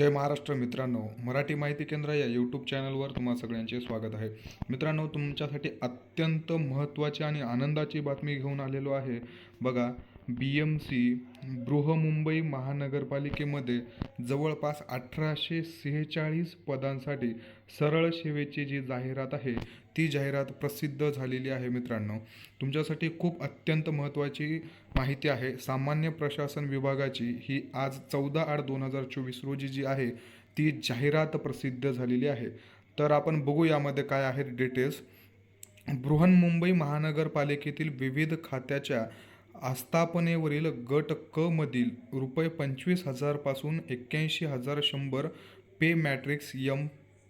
जय महाराष्ट्र मित्रांनो मराठी माहिती केंद्र या यूट्यूब चॅनलवर तुम्हा सगळ्यांचे स्वागत आहे. मित्रांनो तुमच्यासाठी अत्यंत महत्त्वाची आणि आनंदाची बातमी घेऊन आलेलो आहे. बघा बी एम सी बृहमुंबई महानगरपालिकेमध्ये जवळपास अठराशे सेहेचाळीस पदांसाठी सरळ सेवेची जी जाहिरात आहे ती जाहिरात प्रसिद्ध झालेली आहे मित्रांनो. तुमच्यासाठी खूप अत्यंत महत्त्वाची माहिती आहे. सामान्य प्रशासन विभागाची ही आज चौदा आठ दोन हजार चोवीस रोजी जी आहे ती जाहिरात प्रसिद्ध झालेली आहे. तर आपण बघू यामध्ये काय आहेत डिटेल्स बृहन्मुंबई महानगरपालिकेतील विविध खात्याच्या आस्थापनेवरील गट क मधील रुपये पंचवीस हजारपासून एक्क्याऐंशी हजार शंभर पे मॅट्रिक्स यम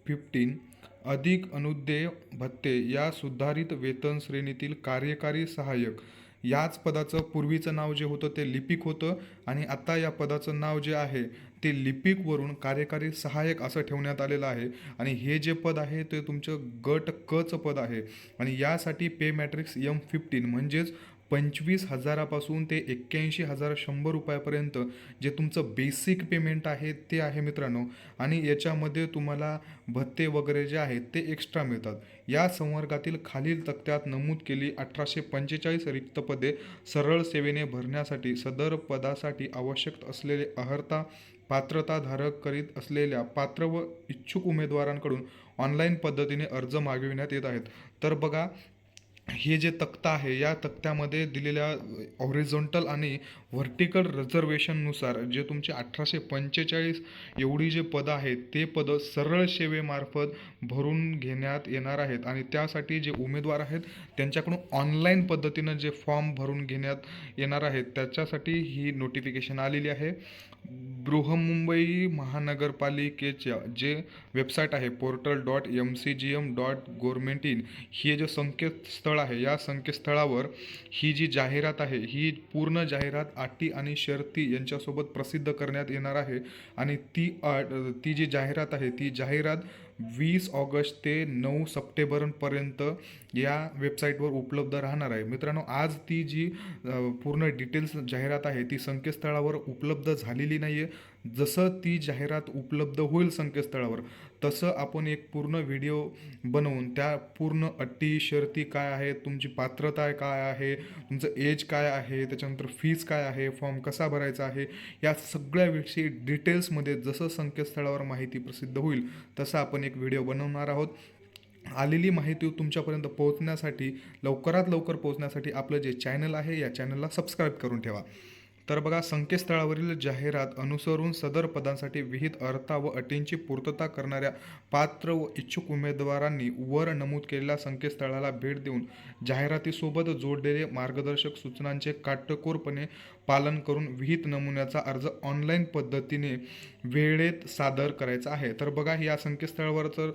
फिफ्टीन अधिक अनुदेय भत्ते या सुधारित वेतन श्रेणीतील कार्यकारी सहाय्यक. याच पदाचं पूर्वीचं नाव जे होतं ते लिपिक होतं आणि आता या पदाचं नाव जे आहे ते लिपिकवरून कार्यकारी सहाय्यक असं ठेवण्यात आलेलं आहे. आणि हे जे पद आहे ते तुमचं गट कचं पद आहे. आणि यासाठी पे मॅट्रिक्स यम फिफ्टीन म्हणजेच पंचवीस हजारापासून ते एक्क्याऐंशी हजार शंभर रुपयापर्यंत जे तुमचं बेसिक पेमेंट आहे ते आहे मित्रांनो. आणि याच्यामध्ये तुम्हाला भत्ते वगैरे जे आहेत ते एक्स्ट्रा मिळतात. या संवर्गातील खालील तक्त्यात नमूद केली अठराशे पंचेचाळीस रिक्त पदे सरळ सेवेने भरण्यासाठी सदर पदासाठी आवश्यक असलेले अहर्ता पात्रताधारक करीत असलेल्या पात्र व इच्छुक उमेदवारांकडून ऑनलाईन पद्धतीने अर्ज मागविण्यात येत आहेत. तर बघा हे जे तक्ता आहे या तक्त्यामध्ये दिलेल्या ऑरिझॉन्टल आणि व्हर्टिकल रिझर्वेशननुसार जे तुमचे अठराशे पंचेचाळीस एवढी जे पदं आहेत ते पदं सरळ सेवेमार्फत भरून घेण्यात येणार आहेत. आणि त्यासाठी जे उमेदवार आहेत त्यांच्याकडून ऑनलाईन पद्धतीनं जे फॉर्म भरून घेण्यात येणार आहेत त्याच्यासाठी ही नोटिफिकेशन आलेली आहे. बृहमुंबई महानगरपालिकेच्या जे वेबसाईट आहे portal dot M C G M dot government in हे जे संकेतस्थळ आहे. या संकेतस्थळावर ही जी जाहिरात आहे ही पूर्ण जाहिरात अटी आणि शर्ती यांच्यासोबत प्रसिद्ध करण्यात येणार आहे आणि ती ती जी जाहिरात आहे ती जाहिरात वीस ऑगस्ट ते नऊ सप्टेंबरपर्यंत या वेबसाईटवर उपलब्ध राहणार आहे. मित्रांनो आज ती जी पूर्ण डिटेल्स जाहिरात आहे ती संकेतस्थळावर उपलब्ध झालेली नाही आहे जसं ती जाहिरात उपलब्ध होईल संकेतस्थळावर तसं आपण एक पूर्ण व्हिडिओ बनवून त्या पूर्ण अटी शर्ती काय आहेत तुमची पात्रता काय आहे तुमचं एज काय आहे त्याच्यानंतर फीज काय आहे फॉर्म कसा भरायचा आहे या सगळ्याविषयी डिटेल्समध्ये जसं संकेतस्थळावर माहिती प्रसिद्ध होईल तसं आपण एक व्हिडिओ बनवणार आहोत. आलेली माहिती तुमच्यापर्यंत पोहोचण्यासाठी लवकरात लवकर पोहोचण्यासाठी आपलं जे चॅनल आहे या चॅनलला सबस्क्राईब करून ठेवा. तर बघा संकेतस्थळावरील जाहिरात अनुसरून सदर पदांसाठी विहित अर्था व अटींची पूर्तता करणाऱ्या पात्र व इच्छुक उमेदवारांनी वर नमूद केलेल्या संकेतस्थळाला भेट देऊन जाहिरातीसोबत जोडलेले मार्गदर्शक सूचनांचे काटकोरपणे पालन करून विहित नमुन्याचा अर्ज ऑनलाईन पद्धतीने वेळेत सादर करायचं आहे. तर बघा या संकेतस्थळावर तर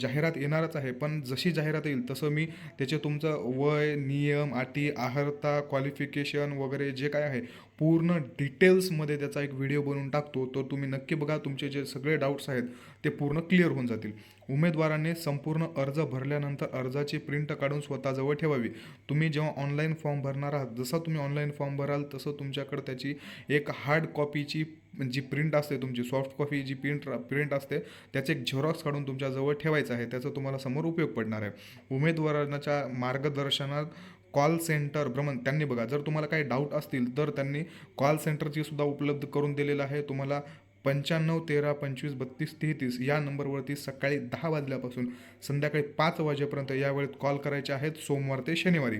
जाहिरात येणारच आहे. पण जशी जाहिरात येईल तसं मी त्याचे तुमचं वय नियम अटी आहारता क्वालिफिकेशन वगैरे जे काय आहे पूर्ण डिटेल्समध्ये त्याचा एक व्हिडिओ बनवून टाकतो. तर तुम्ही नक्की बघा तुमचे जे सगळे डाऊट्स आहेत ते पूर्ण क्लिअर होऊन जातील. उमेदवाराने संपूर्ण अर्ज भरल्यानंतर अर्जाची प्रिंट काढून स्वतःजवळ ठेवावी. तुम्ही जेव्हा ऑनलाईन फॉर्म भरणार आहात जसा तुम्ही ऑनलाईन फॉर्म भराल तसं तुमच्याकडे त्याची एक हार्ड कॉपीची जी प्रिंट असते तुमची सॉफ्ट कॉपी जी प्रिंट प्रिंट असते त्याचे एक झेरॉक्स काढून तुमच्याजवळ ठेवायचं आहे. त्याचा तुम्हाला समोर उपयोग पडणार आहे. उमेदवारांच्या मार्गदर्शनात कॉल सेंटर भ्रमण त्यांनी बघा जर तुम्हाला काही डाऊट असतील तर त्यांनी कॉल सेंटरची सुद्धा उपलब्ध करून दिलेलं आहे. तुम्हाला पंच्याण्णव तेरा पंचवीस बत्तीस तेहतीस या नंबरवरती सकाळी दहा वाजल्यापासून संध्याकाळी पाच वाजेपर्यंत या वेळेत कॉल करायचे आहेत. सोमवार ते शनिवारी.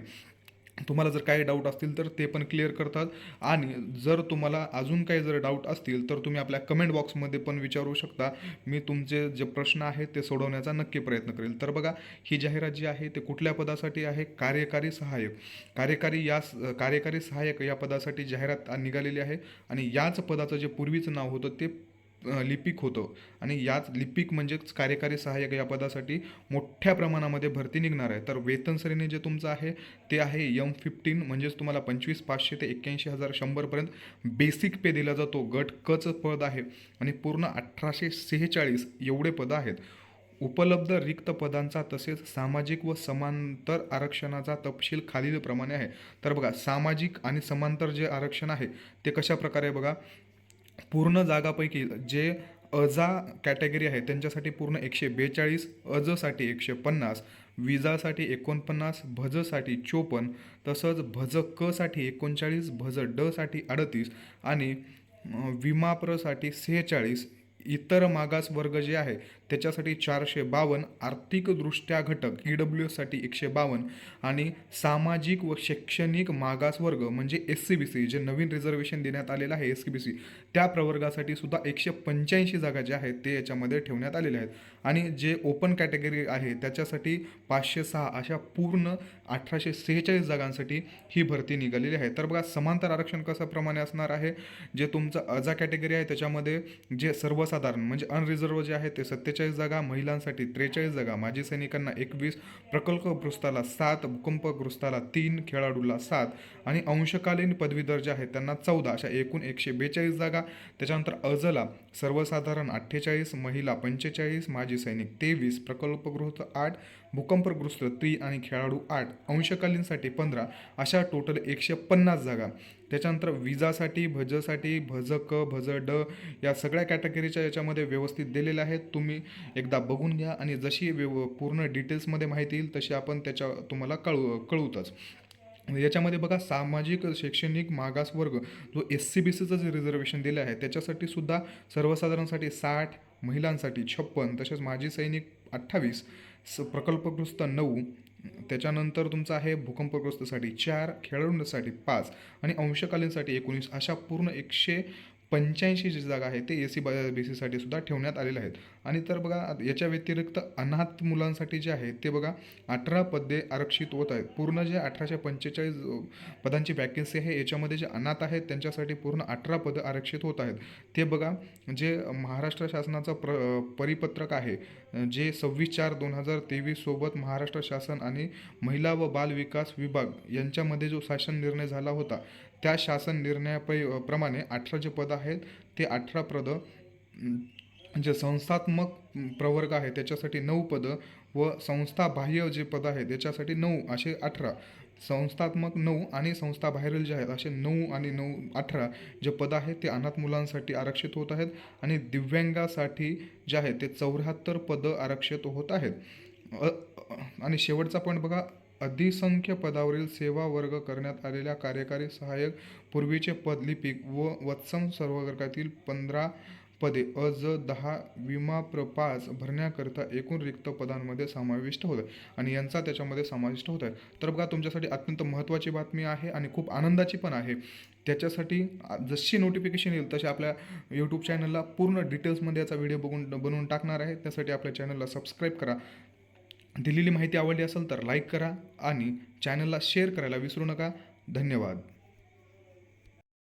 तुम्हाला जर काही डाऊट असतील तर ते पण क्लिअर करतात. आणि जर तुम्हाला अजून काही जर डाऊट असतील तर तुम्ही आपल्या कमेंट बॉक्समध्ये पण विचारू शकता. मी तुमचे जे प्रश्न आहेत ते सोडवण्याचा नक्की प्रयत्न करेल. तर बघा ही जाहिरात जी आहे ते कुठल्या पदासाठी आहे? कार्यकारी सहाय्यक. कार्यकारी या कार्यकारी सहाय्यक या पदासाठी जाहिरात निघालेली आहे. आणि याच पदाचं जे पूर्वीचं नाव होतं ते लिपिक होतं. आणि याच लिपिक म्हणजेच कार्यकारी सहाय्यक या पदासाठी मोठ्या प्रमाणामध्ये भरती निघणार आहे. तर वेतन श्रेणी जे तुमचं आहे ते आहे यम फिफ्टीन म्हणजेच तुम्हाला पंचवीस पाचशे ते एक्क्याऐंशी हजार शंभरपर्यंत बेसिक पे दिला जातो. गट कच पद आहे आणि पूर्ण अठराशे सेहेचाळीस एवढे पदं आहेत. उपलब्ध रिक्त पदांचा तसेच सामाजिक व समांतर आरक्षणाचा तपशील खालीलप्रमाणे आहे. तर बघा सामाजिक आणि समांतर जे आरक्षण आहे ते कशा प्रकारे बघा? पूर्ण जागापैकी जे अजा कॅटेगरी आहे त्यांच्यासाठी पूर्ण एकशे बेचाळीस अजसाठी एकशे पन्नास विजासाठी एकोणपन्नास भजसाठी चोपन्न तसंच भज कसाठी एकोणचाळीस भज डसाठी अडतीस आणि विमाप्रसाठी सेहेचाळीस इतर मागास वर्ग जे आहे त्याच्यासाठी चारशे बावन्न आर्थिकदृष्ट्या घटक ई डब्ल्यू एससाठी एकशे बावन्न आणि सामाजिक व शैक्षणिक मागासवर्ग म्हणजे एस सी बी सी जे नवीन रिझर्वेशन देण्यात आलेलं आहे एस सी बी सी त्या प्रवर्गासाठी सुद्धा एकशे पंच्याऐंशी जागा ज्या आहेत ते याच्यामध्ये ठेवण्यात आलेल्या आहेत. आणि जे ओपन कॅटेगरी आहे त्याच्यासाठी पाचशे सहा अशा पूर्ण अठराशे सेहेचाळीस जागांसाठी ही भरती निघालेली आहे. तर बघा समांतर आरक्षण कशाप्रमाणे असणार आहे? जे तुमचं अजा कॅटेगरी आहे त्याच्यामध्ये जे सर्वसाधारण म्हणजे अनरिझर्व जे आहे ते सत्तेचाळीस जागा महिलांसाठी त्रेचाळीस जागा माजी सैनिकांना एकवीस प्रकल्पग्रस्ताला सात भूकंपग्रस्ताला तीन खेळाडूला सात आणि अंशकालीन पदवीधर जे आहेत त्यांना चौदा अशा एकूण एकशे बेचाळीस जागा. त्याच्यानंतर अजला सर्वसाधारण अठ्ठेचाळीस महिला पंचेचाळीस माजी सैनिक तेवीस प्रकल्पगृह आठ भूकंपग्रस्त ती आणि खेळाडू आठ अंशकालीनसाठी पंधरा अशा टोटल एकशे पन्नास जागा. त्याच्यानंतर विजासाठी भजसाठी भज क भज ड या सगळ्या कॅटेगरीच्या याच्यामध्ये व्यवस्थित दिलेल्या आहेत. तुम्ही एकदा बघून घ्या आणि जशी व्यव पूर्ण डिटेल्समध्ये माहिती येईल तशी आपण त्याच्या तुम्हाला कळू कळवतच याच्यामध्ये बघा सामाजिक शैक्षणिक मागास वर्ग जो एस सी बी सीचं जे रिझर्वेशन दिलं आहे त्याच्यासाठी सुद्धा सर्वसाधारणसाठी साठ महिलांसाठी छप्पन तसेच माजी सैनिक अठ्ठावीस स प्रकल्पग्रस्त नऊ त्याच्यानंतर तुमचं आहे भूकंपग्रस्तसाठी चार खेळाडूंसाठी पाच आणि अंशकालीनसाठी एकोणीस अशा पूर्ण एकशे पंच्याऐंशी जी जागा आहे ते ए सी बी सीसाठी सुद्धा ठेवण्यात आलेले आहेत. आणि तर बघा याच्या व्यतिरिक्त अनाथ मुलांसाठी जे आहे ते बघा अठरा पदे आरक्षित होत आहेत. पूर्ण जे अठराशे पंचेचाळीस पदांची वॅकेन्सी आहे याच्यामध्ये जे अनाथ आहेत त्यांच्यासाठी पूर्ण अठरा पदं आरक्षित होत आहेत. ते बघा जे महाराष्ट्र शासनाचं प्र परिपत्रक आहे जे सव्वीस चार दोन हजार तेवीससोबत महाराष्ट्र शासन आणि महिला व बाल विकास विभाग यांच्यामध्ये जो शासन निर्णय झाला होता त्या शासन निर्णयापै प्रमाणे अठरा जे पदं आहेत ते अठरा पदं जे संस्थात्मक प्रवर्ग आहे त्याच्यासाठी नऊ पदं व संस्थाबाह्य जे पद आहेत त्याच्यासाठी नऊ असे अठरा. संस्थात्मक नऊ आणि संस्था बाहेरील जे आहेत असे नऊ आणि नऊ अठरा जे पद आहेत ते अनाथ मुलांसाठी आरक्षित होत आहेत आणि दिव्यांगासाठी जे आहे ते चौऱ्याहत्तर पदं आरक्षित होत आहेत. आणि शेवटचा पॉईंट बघा अधिसंख्य पदावरील सेवा वर्ग करण्यात आलेल्या कार्यकारी सहाय्यक पूर्वीचे पद लिपिक व वत्सम सर्व वर्गातील पंधरा पदे अ ज दहा विमा प्रपास भरण्याकरता एकूण रिक्त पदांमध्ये समाविष्ट होत आहे आणि यांचा त्याच्यामध्ये समाविष्ट होत आहे. तर बघा तुमच्यासाठी अत्यंत महत्त्वाची बातमी आहे आणि खूप आनंदाची पण आहे. त्याच्यासाठी जशी नोटिफिकेशन येईल तशी आपल्या यूट्यूब चॅनलला पूर्ण डिटेल्समध्ये याचा व्हिडिओ बघून बनवून टाकणार आहे. त्यासाठी आपल्या चॅनलला सबस्क्राईब करा. दिलेली माहिती आवडली असेल तर लाईक करा आणि चॅनलला शेअर करायला विसरू नका. धन्यवाद.